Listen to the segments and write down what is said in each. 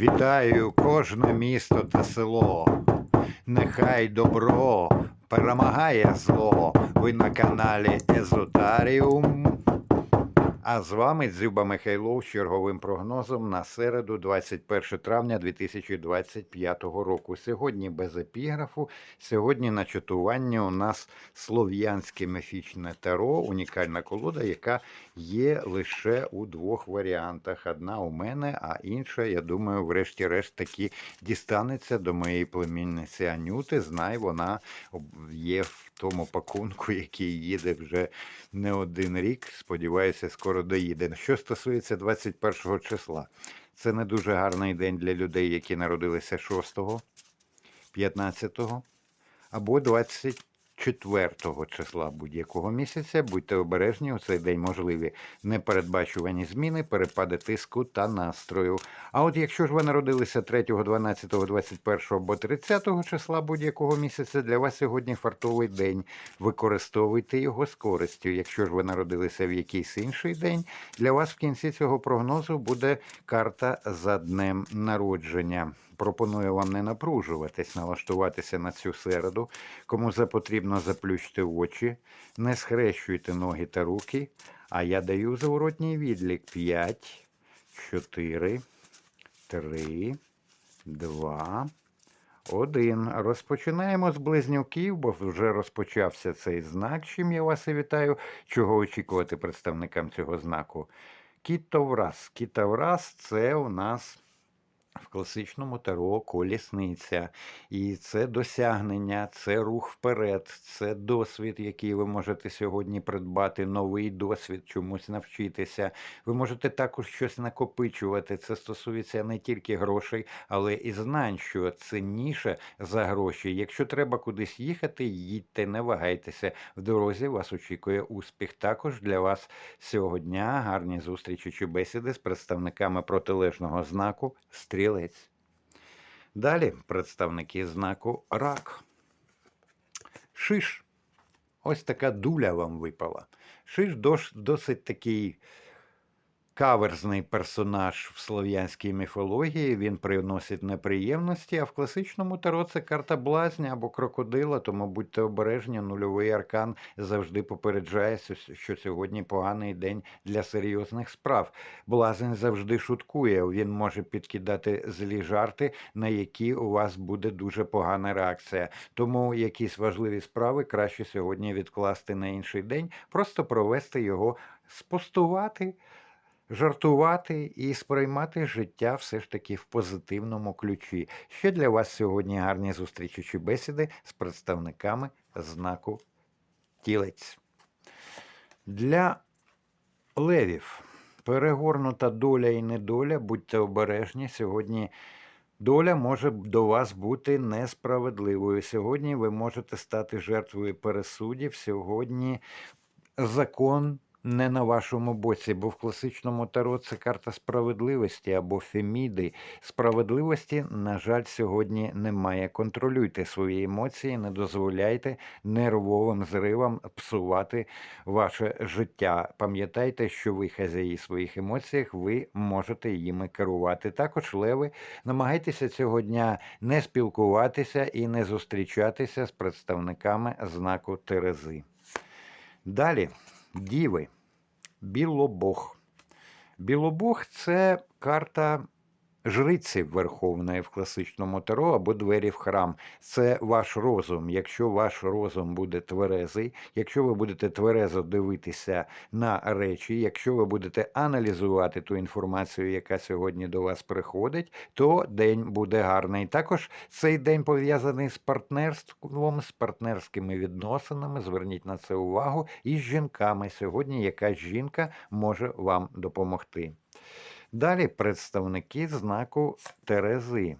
Вітаю кожне місто та село. Нехай добро перемагає зло. Ви на каналі Езотаріум. А з вами Дзюба Михайлов з черговим прогнозом на середу, 21 травня 2025 року. Сьогодні без епіграфу. Сьогодні на чатуванні у нас слов'янське міфічне таро, унікальна колода, яка є лише у двох варіантах. Одна у мене, а інша, я думаю, врешті-решт таки дістанеться до моєї племінниці Анюти. Знай, вона є в тому пакунку, який їде вже не один рік. Сподіваюся, скоро доїде. Що стосується 21 числа, це не дуже гарний день для людей, які народилися 6, 15 або 24 числа будь-якого місяця. Будьте обережні, у цей день можливі непередбачувані зміни, перепади тиску та настрою. А от якщо ж ви народилися 3, 12, 21 або 30 числа будь-якого місяця, для вас сьогодні фартовий день. Використовуйте його з користю. Якщо ж ви народилися в якийсь інший день, для вас в кінці цього прогнозу буде карта за днем народження. Пропоную вам не напружуватись, налаштуватися на цю середу. Кому потрібно, заплющте очі, не схрещуйте ноги та руки. А я даю зворотній відлік 5, 4, 3, 2, 1. Розпочинаємо з близнюків, бо вже розпочався цей знак, чим я вас і вітаю. Чого очікувати представникам цього знаку? Кітовраз. Кітовраз це у нас в класичному таро колісниця. І це досягнення, це рух вперед, це досвід, який ви можете сьогодні придбати, новий досвід, чомусь навчитися. Ви можете також щось накопичувати. Це стосується не тільки грошей, але і знань, що цінніше за гроші. Якщо треба кудись їхати, їдьте, не вагайтеся. В дорозі вас очікує успіх. Також для вас цього дня гарні зустрічі чи бесіди з представниками протилежного знаку Стрілець. Далі представники знаку Рак. Шиш. Ось така дуля вам випала. Шиш досить такий каверзний персонаж в слов'янській міфології. Він приносить неприємності, а в класичному таро це карта блазня або крокодила, тому будьте обережні, нульовий аркан завжди попереджає, що сьогодні поганий день для серйозних справ. Блазень завжди шуткує, він може підкидати злі жарти, на які у вас буде дуже погана реакція. Тому якісь важливі справи краще сьогодні відкласти на інший день, просто провести його, спостувати жартувати і сприймати життя все ж таки в позитивному ключі. Ще для вас сьогодні гарні зустрічі бесіди з представниками знаку тілець. Для левів перегорнута доля і недоля, будьте обережні. Сьогодні доля може до вас бути несправедливою. Сьогодні ви можете стати жертвою пересудів. Сьогодні закон не на вашому боці, бо в класичному таро це карта справедливості або феміди. Справедливості, на жаль, сьогодні немає. Контролюйте свої емоції, не дозволяйте нервовим зривам псувати ваше життя. Пам'ятайте, що ви хазяї своїх емоціях, ви можете їми керувати. Також леви, намагайтеся цього дня не спілкуватися і не зустрічатися з представниками знаку Терези. Далі. Діви. Білобог. Білобог це карта жриці Верховної в класичному таро або двері в храм. Це ваш розум. Якщо ваш розум буде тверезий, якщо ви будете тверезо дивитися на речі, якщо ви будете аналізувати ту інформацію, яка сьогодні до вас приходить, то день буде гарний. Також цей день пов'язаний з партнерством, з партнерськими відносинами. Зверніть на це увагу. І з жінками. Сьогодні якась жінка може вам допомогти. Далі представники знаку Терези.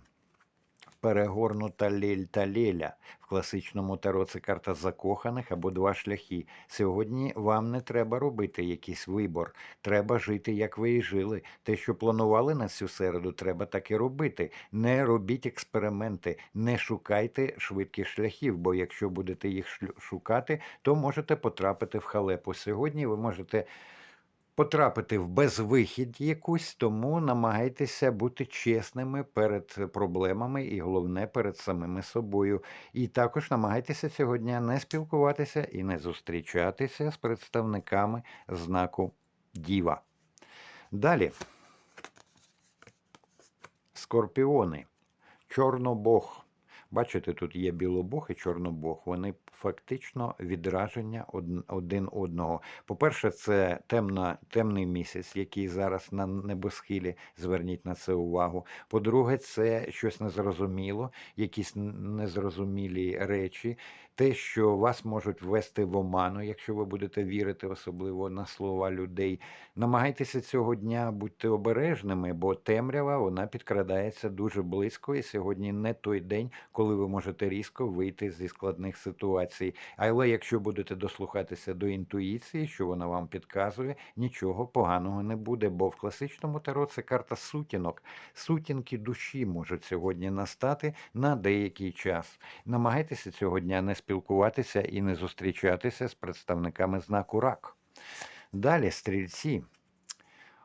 Перегорнута ліль та леля. В класичному таро це карта закоханих або два шляхи. Сьогодні вам не треба робити якийсь вибор. Треба жити, як ви і жили. Те, що планували на цю середу, треба так і робити. Не робіть експерименти, не шукайте швидких шляхів, бо якщо будете їх шукати, то можете потрапити в халепу. Сьогодні ви можете потрапити в безвихідь якусь, тому намагайтеся бути чесними перед проблемами і головне перед самими собою. І також намагайтеся цього дня не спілкуватися і не зустрічатися з представниками знаку Діва. Далі. Скорпіони. Чорнобог. Бачите, тут є білобог і чорнобог. Вони фактично відраження один одного. По-перше, це темна, темний місяць, який зараз на небосхилі. Зверніть на це увагу. По-друге, це щось незрозуміло, якісь незрозумілі речі. Те, що вас можуть ввести в оману, якщо ви будете вірити, особливо на слова людей. Намагайтеся цього дня бути обережними, бо темрява вона підкрадається дуже близько, і сьогодні не той день, коли ви можете різко вийти зі складних ситуацій. Але якщо будете дослухатися до інтуїції, що вона вам підказує, нічого поганого не буде, бо в класичному таро це карта сутінок. Сутінки душі можуть сьогодні настати на деякий час. Намагайтеся цього дня не спілкуватися і не зустрічатися з представниками знаку рак. Далі, стрільці.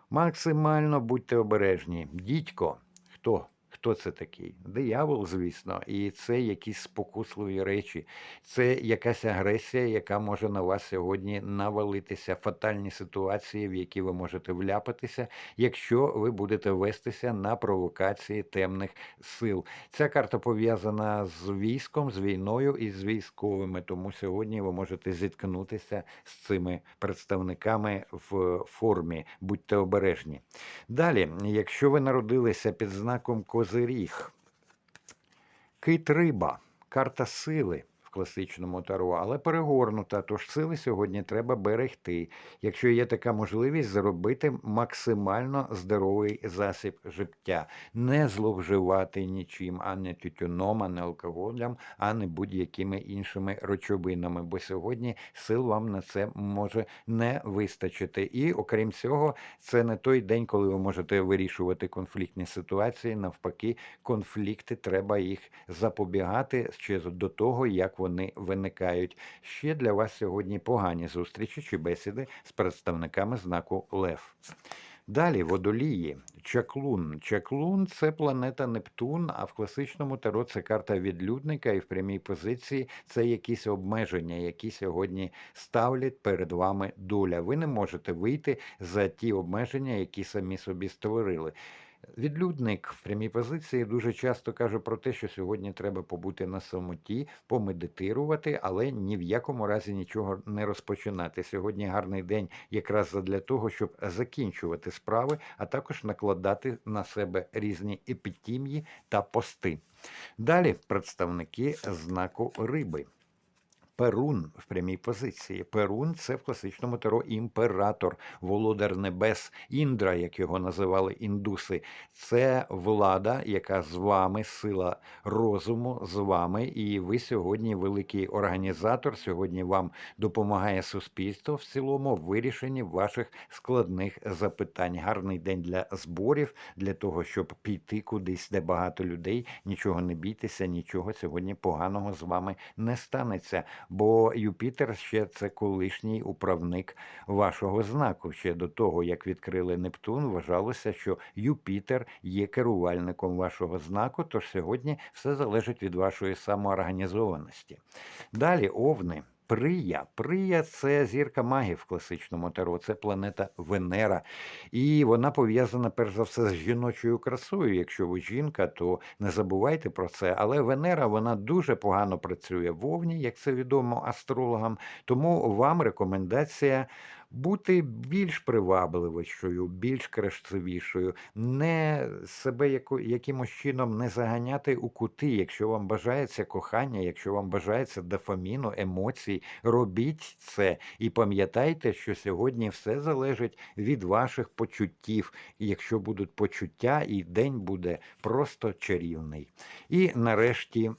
Максимально будьте обережні. Дідько, хто? Хто це такий? Диявол, звісно, і це якісь спокусливі речі, це якась агресія, яка може на вас сьогодні навалитися, фатальні ситуації, в які ви можете вляпатися, якщо ви будете вестися на провокації темних сил. Ця карта пов'язана з військом, з війною і з військовими, тому сьогодні ви можете зіткнутися з цими представниками в формі. Будьте обережні. Далі, якщо ви народилися під знаком Козиріг, кит риба, карта сили класичному таро, але перегорнута, тож сили сьогодні треба берегти. Якщо є така можливість, зробити максимально здоровий засіб життя, не зловживати нічим, а не тютюном, а не алкоголем, а не будь-якими іншими речовинами, бо сьогодні сил вам на це може не вистачити. І окрім цього, це не той день, коли ви можете вирішувати конфліктні ситуації. Навпаки, конфлікти треба їх запобігати ще до того, як вони виникають. Ще для вас сьогодні погані зустрічі чи бесіди з представниками знаку Лев. Далі водолії, чаклун. Чаклун це планета Нептун, а в класичному таро це карта відлюдника, і в прямій позиції це якісь обмеження, які сьогодні ставлять перед вами доля. Ви не можете вийти за ті обмеження, які самі собі створили. Відлюдник в прямій позиції дуже часто каже про те, що сьогодні треба побути на самоті, помедитирувати, але ні в якому разі нічого не розпочинати. Сьогодні гарний день якраз для того, щоб закінчувати справи, а також накладати на себе різні епітімії та пости. Далі представники знаку риби. Перун в прямій позиції. Перун це в класичному таро імператор, володар небес, Індра, як його називали індуси. Це влада, яка з вами, сила розуму з вами. І ви сьогодні великий організатор. Сьогодні вам допомагає суспільство в цілому в вирішенні ваших складних запитань. Гарний день для зборів, для того, щоб піти кудись, де багато людей. Нічого не бійтеся, нічого сьогодні поганого з вами не станеться бо Юпітер ще це колишній управник вашого знаку. Ще до того, як відкрили Нептун, вважалося, що Юпітер є керувальником вашого знаку. Тож сьогодні все залежить від вашої самоорганізованості. Далі овни. Прия. Прия це зірка магів в класичному таро, це планета Венера. І вона пов'язана перш за все з жіночою красою. Якщо ви жінка, то не забувайте про це. Але Венера вона дуже погано працює в Овні, як це відомо астрологам. Тому вам рекомендація бути більш привабливішою, більш красивішою, не себе якимось чином не заганяти у кути. Якщо вам бажається кохання, якщо вам бажається дофаміну, емоцій, робіть це і пам'ятайте, що сьогодні все залежить від ваших почуттів. Якщо будуть почуття, і день буде просто чарівний. І нарешті.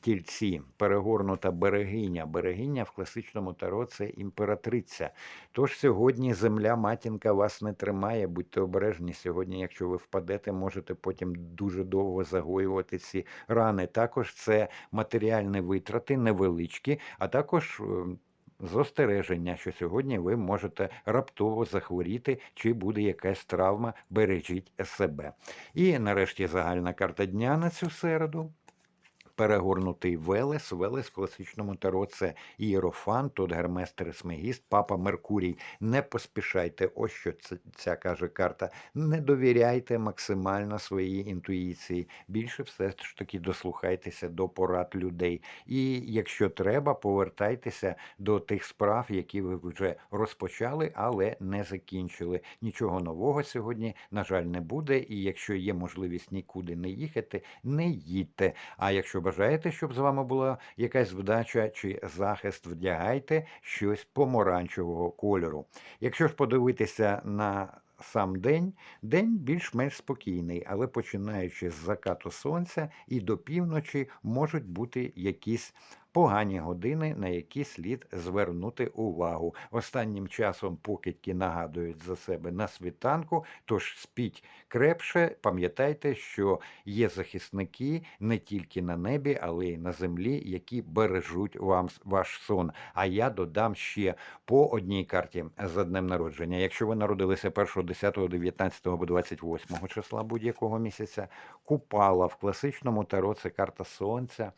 Тільці, перегорнута берегиня. Берегиня в класичному таро це імператриця. Тож сьогодні земля матінка вас не тримає, будьте обережні. Сьогодні, якщо ви впадете, можете потім дуже довго загоювати ці рани. Також це матеріальні витрати, невеличкі, а також. е, застереження, що сьогодні ви можете раптово захворіти, чи буде якась травма, бережіть себе. І нарешті загальна карта дня на цю середу. Перегорнутий Велес, Велес в класичному таро це Ієрофан, тут Гермес Трисмегіст, Папа Меркурій. Не поспішайте, ось що це, ця каже карта. Не довіряйте максимально своїй інтуїції. Більше все ж таки дослухайтеся до порад людей. І якщо треба, повертайтеся до тих справ, які ви вже розпочали, але не закінчили. Нічого нового сьогодні, на жаль, не буде. І якщо є можливість нікуди не їхати, не їдьте. А якщо бажаєте, щоб з вами була якась вдача чи захист, вдягайте щось помаранчевого кольору. Якщо ж подивитися на сам день, день більш-менш спокійний, але починаючи з закату сонця і до півночі можуть бути якісь погані години, на які слід звернути увагу. Останнім часом покидьки нагадують за себе на світанку, тож спіть крепше, пам'ятайте, що є захисники не тільки на небі, але й на землі, які бережуть вам ваш сон. А я додам ще по одній карті за днем народження. Якщо ви народилися 1, 10, 19 або 28 числа будь-якого місяця, купала в класичному таро це карта сонця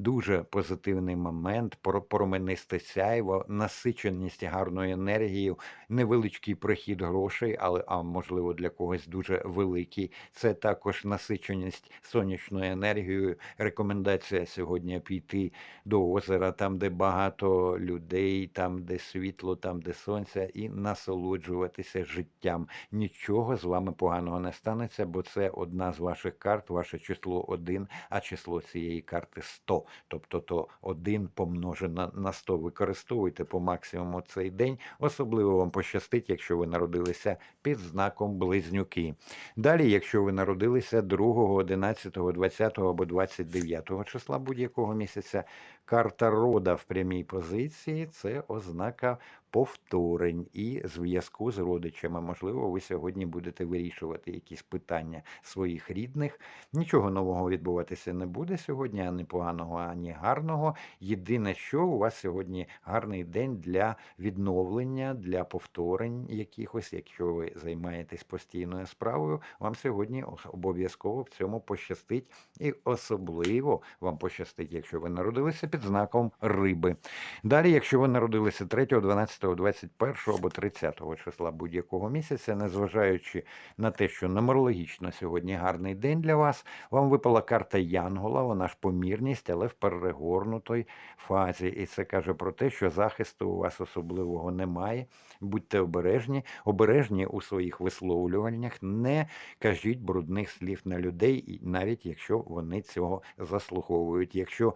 дуже позитивний момент, про- променисте сяйво, насиченість гарною енергією, невеличкий прихід грошей, але а можливо для когось дуже великий. Це також насиченість сонячною енергією. Рекомендація сьогодні піти до озера, там, де багато людей, там, де світло, там, де сонце, і насолоджуватися життям. Нічого з вами поганого не станеться, бо це одна з ваших карт, ваше число один, а число цієї карти 100. Тобто то 1 помножено на 100 використовуйте по максимуму цей день. Особливо вам пощастить, якщо ви народилися під знаком близнюки. Далі, якщо ви народилися 2, 11, 20 або 29 числа будь-якого місяця, карта рода в прямій позиції це ознака повторень і зв'язку з родичами. Можливо, ви сьогодні будете вирішувати якісь питання своїх рідних. Нічого нового відбуватися не буде сьогодні, ані поганого, ані гарного. Єдине, що у вас сьогодні гарний день для відновлення, для повторень якихось. Якщо ви займаєтесь постійною справою, вам сьогодні обов'язково в цьому пощастить, і особливо вам пощастить, якщо ви народилися під знаком риби. Далі, якщо ви народилися 3, 12, 21 або 30 числа будь-якого місяця, незважаючи на те, що нумерологічно сьогодні гарний день для вас, вам випала карта Янгола, вона ж помірність, але в перегорнутій фазі. І це каже про те, що захисту у вас особливого немає. Будьте обережні, обережні у своїх висловлюваннях, не кажіть брудних слів на людей, навіть якщо вони цього заслуговують. Якщо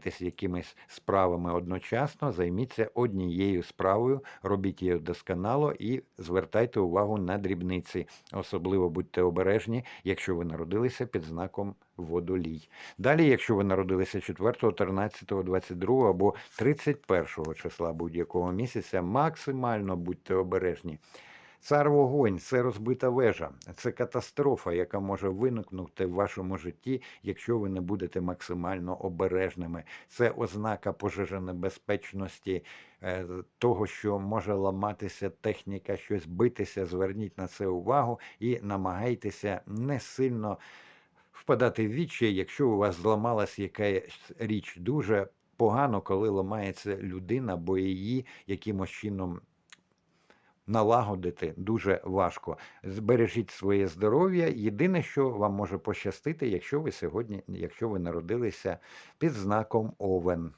займаєтесь якимись справами одночасно, займіться однією справою, робіть її досконало і звертайте увагу на дрібниці. Особливо будьте обережні, якщо ви народилися під знаком водолій. Далі, якщо ви народилися 4, 13, 22 або 31 числа будь-якого місяця, максимально будьте обережні. Цар вогонь це розбита вежа, це катастрофа, яка може виникнути в вашому житті, якщо ви не будете максимально обережними. Це ознака пожежонебезпечності, е, того, що може ламатися техніка, щось битися. Зверніть на це увагу і намагайтеся не сильно впадати в відчай, якщо у вас зламалась якась річ дуже погано, коли ламається людина, бо її якимось чином налагодити дуже важко. Збережіть своє здоров'я. Єдине, що вам може пощастити, якщо ви сьогодні, якщо ви народилися під знаком Овен.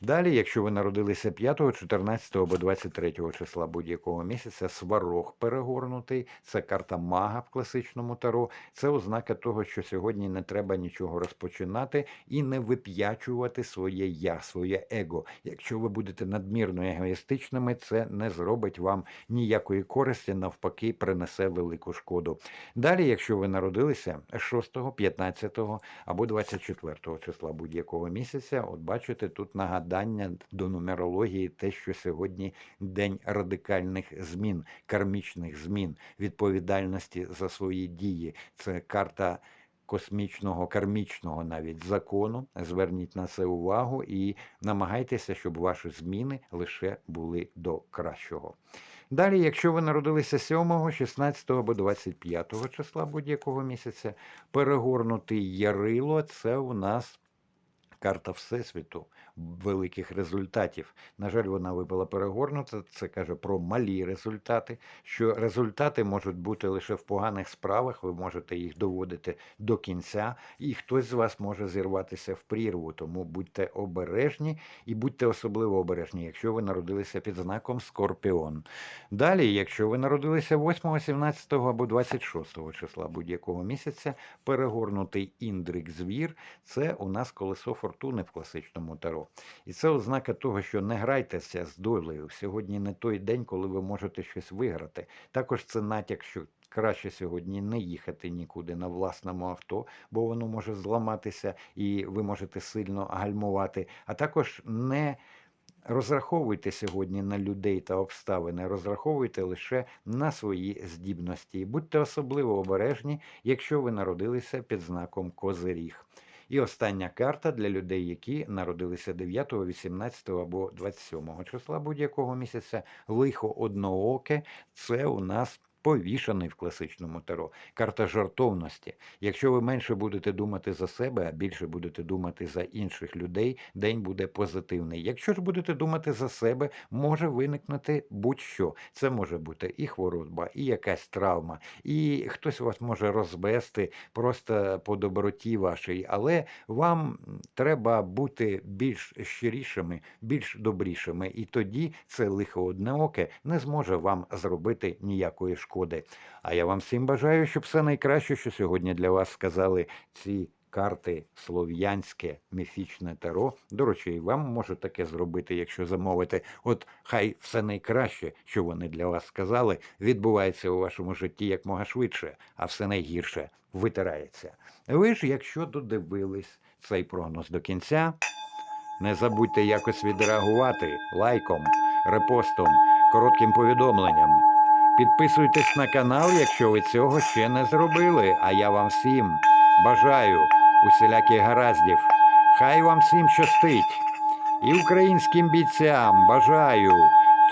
Далі, якщо ви народилися 5, 14 або 23 числа будь-якого місяця, сварог перегорнутий, це карта мага в класичному таро. Це ознака того, що сьогодні не треба нічого розпочинати і не вип'ячувати своє я, своє его. Якщо ви будете надмірно егоїстичними, це не зробить вам ніякої користі, навпаки, принесе велику шкоду. Далі, якщо ви народилися 6, 15 або 24 числа будь-якого місяця, от бачите, тут нагадання до нумерології, те, що сьогодні день радикальних змін, кармічних змін, відповідальності за свої дії. Це карта космічного, кармічного навіть закону. Зверніть на це увагу і намагайтеся, щоб ваші зміни лише були до кращого. Далі, якщо ви народилися 7, 16 або 25 числа будь-якого місяця, перегорнутий ярило це у нас карта Всесвіту великих результатів. На жаль, вона випала перегорнута. Це каже про малі результати. Що результати можуть бути лише в поганих справах, ви можете їх доводити до кінця, і хтось з вас може зірватися в прірву. Тому будьте обережні і будьте особливо обережні, якщо ви народилися під знаком Скорпіон. Далі, якщо ви народилися 8, 17 або 26 числа будь-якого місяця, перегорнутий індрик звір це у нас колесо фортуни в класичному таро. І це ознака того, що не грайтеся з долею. Сьогодні не той день, коли ви можете щось виграти. Також це натяк, що краще сьогодні не їхати нікуди на власному авто, бо воно може зламатися і ви можете сильно гальмувати. А також не розраховуйте сьогодні на людей та обставини, розраховуйте лише на свої здібності. Будьте особливо обережні, якщо ви народилися під знаком Козиріг. І остання карта для людей, які народилися 9, 18 або 27 числа будь-якого місяця. Лихо однооке це у нас повішаний в класичному таро. Карта жартовності. Якщо ви менше будете думати за себе, а більше будете думати за інших людей, день буде позитивний. Якщо ж будете думати за себе, може виникнути будь-що. Це може бути і хвороба, і якась травма, і хтось вас може розвести просто по доброті вашій, але вам треба бути більш щирішими, більш добрішими, і тоді це лихо однооке не зможе вам зробити ніякої шкоди. А я вам всім бажаю, щоб все найкраще, що сьогодні для вас сказали ці карти слов'янське міфічне таро. До речі, і вам можу таке зробити, якщо замовите. От хай все найкраще, що вони для вас сказали, відбувається у вашому житті якмога швидше, а все найгірше витирається. Ви ж, якщо додивились цей прогноз до кінця, не забудьте якось відреагувати лайком, репостом, коротким повідомленням. Підписуйтесь на канал, якщо ви цього ще не зробили. А я вам всім бажаю усіляких гараздів. Хай вам всім щастить. І українським бійцям бажаю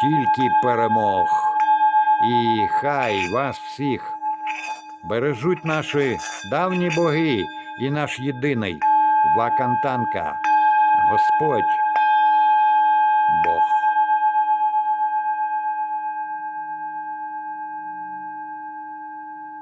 тільки перемог. І хай вас всіх бережуть наші давні боги і наш єдиний Вакантанка. Господь.